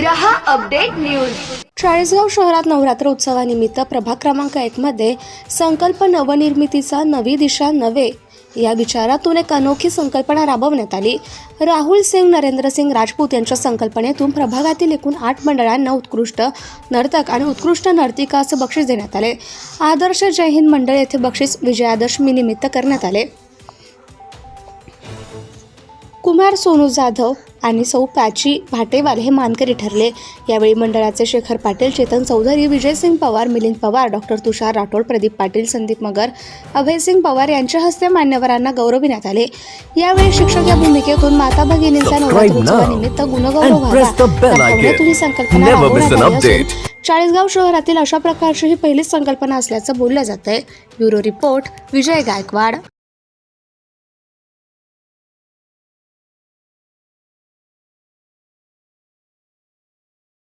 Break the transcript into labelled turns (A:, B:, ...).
A: रहा update news.
B: Chalisgaon शहरात नवरात्र उत्सवानिमित्त प्रभाग क्रमांक एक मध्ये संकल्प नवनिर्मितीचा नवी दिशा नवे या विचारातून एक अनोखी संकल्पना राबवण्यात आली. राहुल सिंग नरेंद्र सिंग राजपूत यांच्या संकल्पनेतून प्रभागातील एकूण आठ मंडळांना उत्कृष्ट नर्तक आणि उत्कृष्ट नर्तिकास बक्षीस देण्यात आले. आदर्श जय हिंद मंडळ येथे बक्षीस विजयादशमी निमित्त करण्यात आले. कुमार सोनू जाधव आणि सौ प्राची भाटेवाल हे मानकरी ठरले. यावेळी मंडळाचे शेखर पाटील चेतन चौधरी विजयसिंग पवार मिलिंद पवार डॉक्टर तुषार राठोड प्रदीप पाटील संदीप मगर अभयसिंग पवार यांच्या हस्ते मान्यवरांना गौरविण्यात आले. यावेळी शिक्षक या भूमिकेतून माता भगिनींचा नवरात्रोत्सवानिमित्त गुणगौरव व्हावा. तुम्ही संकल्पना राबवण्यात आली असून. चाळीसगाव शहरातील अशा प्रकारची ही पहिलीच संकल्पना असल्याचं बोललं जात आहे ब्युरो रिपोर्ट विजय गायकवाड.